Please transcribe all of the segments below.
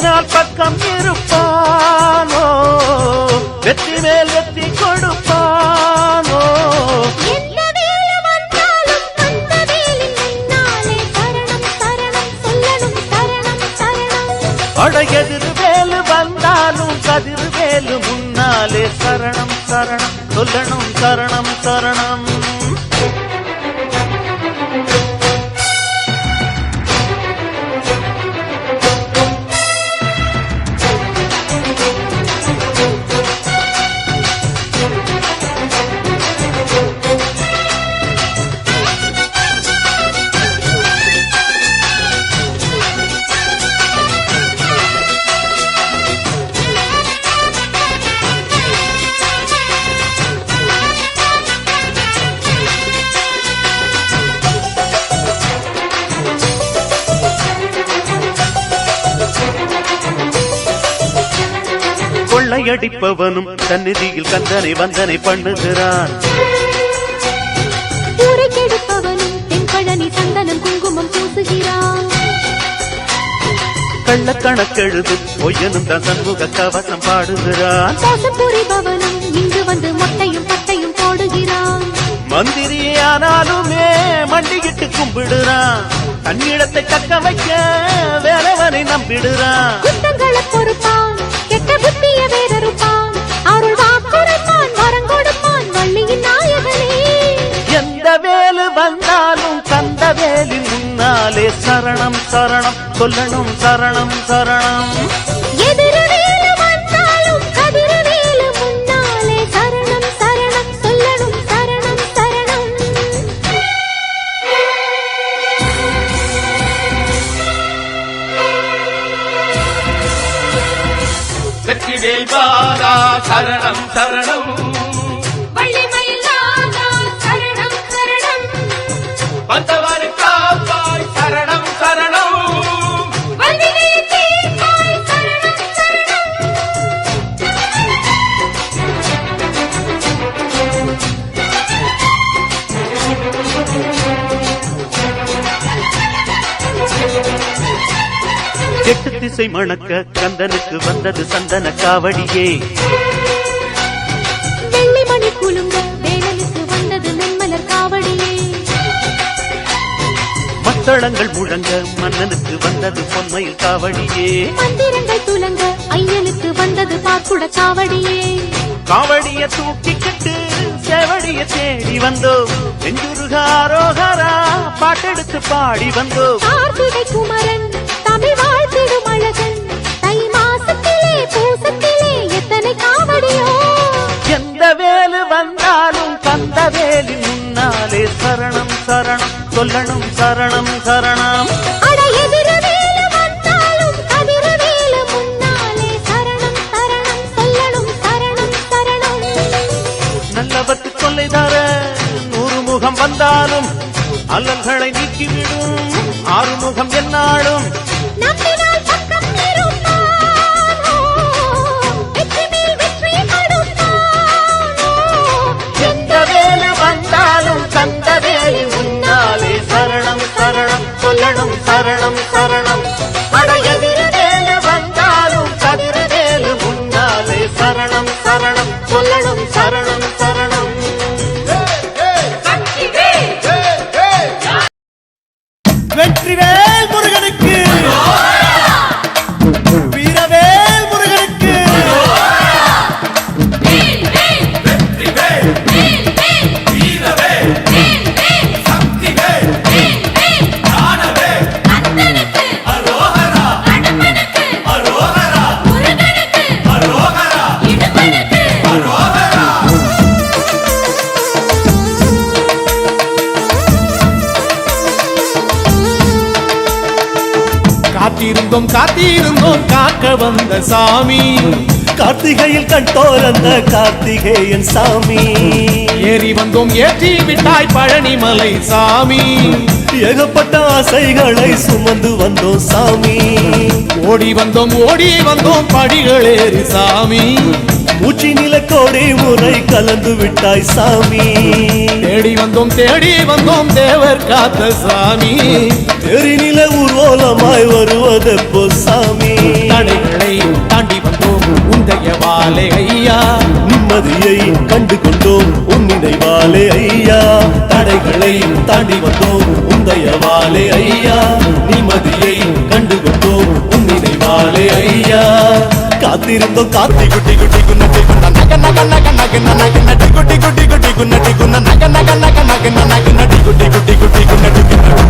நம்பினால் பக்கம் இருப்பானோ? வெற்றி மேல் வெற்றி கொடுப்பானோ? எந்த வேலை வந்தாலும் அந்த வேலின் முன்னாலே சரணம் சரணம் சொல்லணும் சரணம் சரணம் அட எதிர் வேலு வந்தாலும் கதிர் வேலு முன்னாலே சரணம் சரணம் சொல்லணும் சரணம் சரணம் கொள்ளையடிப்பவனும் சந்நிதியில் கந்தனை வந்தனை பண்ணுகிறான். கள்ளக்கணக்கெழுது பொய்யனும் தான் சண்முக கவசம் பாடுகிறான். இங்கு வந்து மொட்டையும் பட்டையும் போடுகிறான். மந்திரியானாலுமே மண்டிகிட்டு கும்பிடுறான். தன்னிடத்தை தக்க வைக்க வேறவனை நம்பிடுறான். குத்தங்களை பொறுப்பான். புத்திய வேறறுப்பான் அருள் வாக்குரைப்பான் வரம் கொடுப்பான் வள்ளியின் நாயகனே. எந்த வேலு வந்தாலும் வேலின் முன்னாலே சரணம் சரணம் சொல்லணும் சரணம் சரணம். சரணம் சரணம். எட்டு திசை மணக்க கந்தனுக்கு வந்தது சந்தன காவடியே. வெள்ளி மணி குலுங்க வேலனுக்கு வந்தது நென்மலர் காவடியே. மத்தளங்கள் முழங்க மன்னனுக்கு வந்தது பொன்மயில் காவடியே. மந்திரங்கள் துலங்க ஐயனுக்கு வந்தது பார்க்குட காவடியே. காவடிய தூக்கிக்கிட்டு செவடிய தேடி வந்தோம். நெஞ்சுருகாரோகரா பாட்டெடுத்து பாடி வந்தோம். கார்த்திகை குமரன் சரணம். நல்லவர்க்கு தொல்லை தர நூறு முகம் வந்தாலும் அல்லல்களை நீக்கிவிடும். ஆறுமுகம் என்னாலும் வந்தோம் காத்திருந்தோம் காக்க வந்த சாமி. கார்த்திகையில் கண்டோரந்த கார்த்திகேயன் சாமி. ஏறி வந்தோம் ஏற்றி விட்டாய் பழனிமலை சாமி. ஏகப்பட்ட ஆசைகளை சுமந்து வந்தோம் சாமி. ஓடி வந்தோம் ஓடி வந்தோம் படிகளேறி சாமி. மூச்சு நில கோடி முறை கலந்து விட்டாய் சாமி. தேடி வந்தோம் தேடி வந்தோம் தேவர் காத்த சாமி. எரிநில ஊர்வலமாய் வருவதெப்போ சாமி. தடைகளை தாண்டி வந்தோம் உந்தைய வாழை ஐயா. நிம்மதியை கண்டு கொண்டோம் உன் நினைவாலே ஐயா. தடைகளை தாண்டி வந்தோம் உந்தைய வாலே ஐயா. நிம்மதியை கண்டு கொண்டோம் உன் நினைவாலே ஐயா. காத்திருந்தோம் காத்தி குட்டி குட்டி குன்னட்டி குன்ன நக நக நக நக நக நட்டி குட்டி குட்டி குட்டி குன்னட்டி குன்ன நக நக நக நக நக நட்டி குட்டி குட்டி குட்டி குன்னட்டி குன்ன வேலவா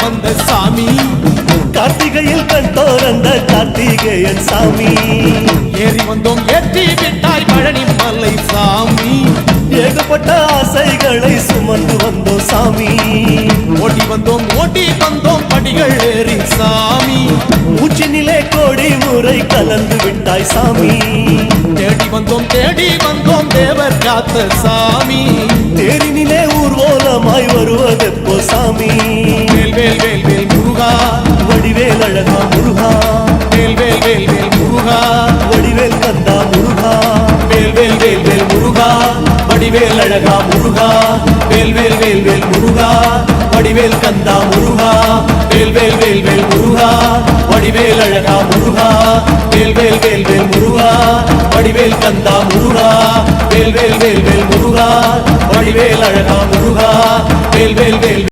வந்த சாமி. கார்த்திகையில் கண்டோரந்த கார்த்திகேயன் சாமி. ஏறி வந்தோம் ஏற்றி விட்டாய் பழனி மலை சாமி. ஏகப்பட்ட ஆசைகளை சுமந்து வந்தோம் சாமி. ஓடி வந்தோம் ஓடி வந்தோம் படிகள் ஏறி சாமி. மூச்சினிலே கோடி முறை கலந்து விட்டாய் சாமி. தேடி வந்தோம் தேடி வந்தோம் தேவர் காத்த சாமி. தேரினிலே ஊர்வலமாய் வருவதெப்போ சாமி வேல் வேல் வேல் வேல் முருகா வடிவேல் அழகா முருகா வேல் வேல் வேல் வேல் முருகா வடிவேல் கந்தா முருகா வேல் வேல் வேல் வேல் முருகா வடிவேல் அழகா முருகா வேல் வேல் வேல் வேல் முருகா வடிவேல் கந்தா முருகா வேல் வேல் வேல் வேல் முருகா வடிவேல் அழகா முருகா. வேல் வேல் வேல் வேல் முருகா. வடிவேல் கந்தா முருகா. வேல் வேல் வேல் வேல் முருகா. வடிவேல் அழகா முருகா. வேல் வேல் வேல்